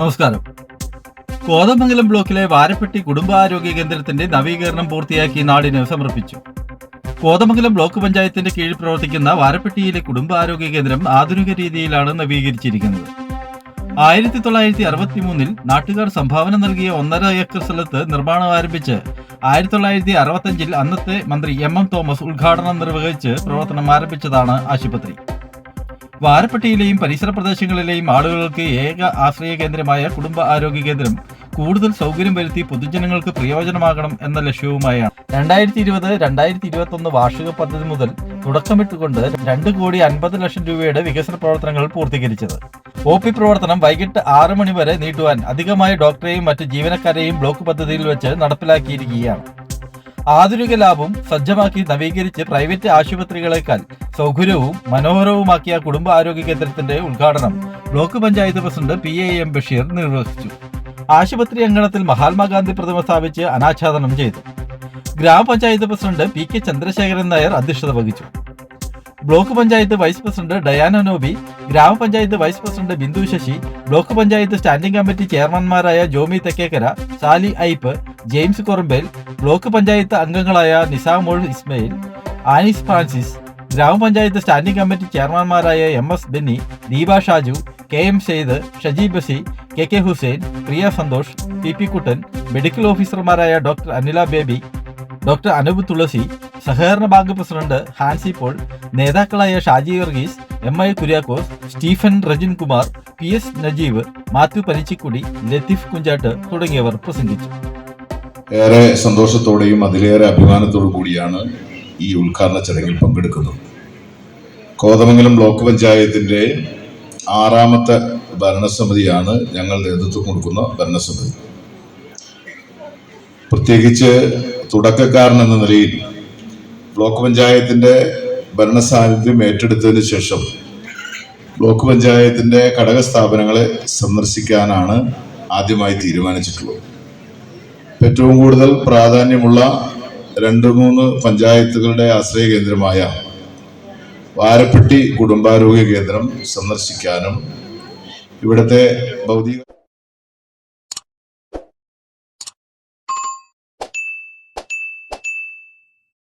നമസ്കാരം. കോതമംഗലം ബ്ലോക്കിലെ വാരപ്പെട്ടി കുടുംബാരോഗ്യ കേന്ദ്രത്തിന്റെ നവീകരണം പൂർത്തിയാക്കി നാടിന് സമർപ്പിച്ചു. കോതമംഗലം ബ്ലോക്ക് പഞ്ചായത്തിന്റെ കീഴിൽ പ്രവർത്തിക്കുന്ന വാരപ്പെട്ടിയിലെ കുടുംബാരോഗ്യ കേന്ദ്രം ആധുനിക രീതിയിലാണ് നവീകരിച്ചിരിക്കുന്നത്. ആയിരത്തി തൊള്ളായിരത്തി അറുപത്തി മൂന്നിൽ നാട്ടുകാർ സംഭാവന നൽകിയ ഒന്നര ഏക്കർ സ്ഥലത്ത് നിർമ്മാണം ആരംഭിച്ച് ആയിരത്തി തൊള്ളായിരത്തി അറുപത്തഞ്ചിൽ അന്നത്തെ മന്ത്രി എം എം തോമസ് ഉദ്ഘാടനം നിർവഹിച്ച് പ്രവർത്തനം ആരംഭിച്ചതാണ് ആശുപത്രി. വാരപ്പെട്ടിയിലെയും പരിസര പ്രദേശങ്ങളിലെയും ആളുകൾക്ക് ഏക ആശ്രയ കേന്ദ്രമായ കുടുംബ ആരോഗ്യ കേന്ദ്രം കൂടുതൽ സൗകര്യം വരുത്തി പൊതുജനങ്ങൾക്ക് പ്രയോജനമാകണം എന്ന ലക്ഷ്യവുമായാണ്. രണ്ടായിരത്തി ഇരുപത് രണ്ടായിരത്തി ഇരുപത്തി ഒന്ന് വാർഷിക പദ്ധതി മുതൽ തുടക്കമിട്ടുകൊണ്ട് രണ്ട് കോടി അൻപത് ലക്ഷം രൂപയുടെ വികസന പ്രവർത്തനങ്ങൾ പൂർത്തീകരിച്ചത്. ഒ പി പ്രവർത്തനം വൈകിട്ട് ആറ് മണി വരെ നീട്ടുവാൻ അധികമായ ഡോക്ടറെയും മറ്റ് ജീവനക്കാരെയും ബ്ലോക്ക് പദ്ധതിയിൽ വെച്ച് നടപ്പിലാക്കിയിരിക്കുകയാണ്. ആധുനിക ലാഭം സജ്ജമാക്കി നവീകരിച്ച് പ്രൈവറ്റ് ആശുപത്രികളെക്കാൾ സൗകര്യവും മനോഹരവുമാക്കിയ കുടുംബാരോഗ്യ കേന്ദ്രത്തിന്റെ ഉദ്ഘാടനം block panchayat president P A M Basheer നിർവഹിച്ചു. ആശുപത്രി അങ്കണത്തിൽ മഹാത്മാഗാന്ധി പ്രതിമ സ്ഥാപിച്ച് അനാച്ഛാദനം ചെയ്തു. ഗ്രാമപഞ്ചായത്ത് president P K Chandrasekharan Nair അധ്യക്ഷത വഹിച്ചു. Block panchayat vice president Diana Nobi ഗ്രാമപഞ്ചായത്ത് vice president Bindu Sasi block panchayat standing committee ചെയർമാൻമാരായ Jomy Thekkekara Sally Ipe James Korambel block panchayat അംഗങ്ങളായ നിസാമോൾ ഇസ്മയിൽ ആനിസ് ഫ്രാൻസിസ് ഗ്രാമപഞ്ചായത്ത് standing committee ചെയർമാൻമാരായ M S Benny Deepa Shaju K M Sayed Shaji Basi K K Hussain Priya Santhosh P P Kuttan medical ഓഫീസർമാരായ doctor Anila Baby doctor Anoop Thulasi സഹകരണ bank president Hansi Paul നേതാക്കളായ Shaji Varghese M I Kuriakose Stephen Rejin Kumar P S Najeeb Mathew Panichikudi Latheef Kunjattu തുടങ്ങിയവർ പ്രസംഗിച്ചു. ഏറെ സന്തോഷത്തോടെയും അതിലേറെ അഭിമാനത്തോടു കൂടിയാണ് ഈ ഉദ്ഘാടന ചടങ്ങിൽ പങ്കെടുക്കുന്നത്. കോതമംഗലം ബ്ലോക്ക് പഞ്ചായത്തിന്റെ ആറാമത്തെ ഭരണസമിതിയാണ് ഞങ്ങൾ നേതൃത്വം കൊടുക്കുന്ന ഭരണസമിതി. പ്രത്യേകിച്ച് തുടക്കക്കാരൻ എന്ന നിലയിൽ ബ്ലോക്ക് പഞ്ചായത്തിന്റെ ഭരണസാന്നിധ്യം ഏറ്റെടുത്തതിന് ശേഷം ബ്ലോക്ക് പഞ്ചായത്തിന്റെ ഘടക സ്ഥാപനങ്ങളെ സന്ദർശിക്കാനാണ് ആദ്യമായി തീരുമാനിച്ചിട്ടുള്ളത്. ഏറ്റവും കൂടുതൽ പ്രാധാന്യമുള്ള രണ്ട് മൂന്ന് പഞ്ചായത്തുകളുടെ ആശ്രയ കേന്ദ്രമായ വാരപ്പെട്ടി കുടുംബാരോഗ്യ കേന്ദ്രം സന്ദർശിക്കാനും ഇവിടുത്തെ ഭൗതിക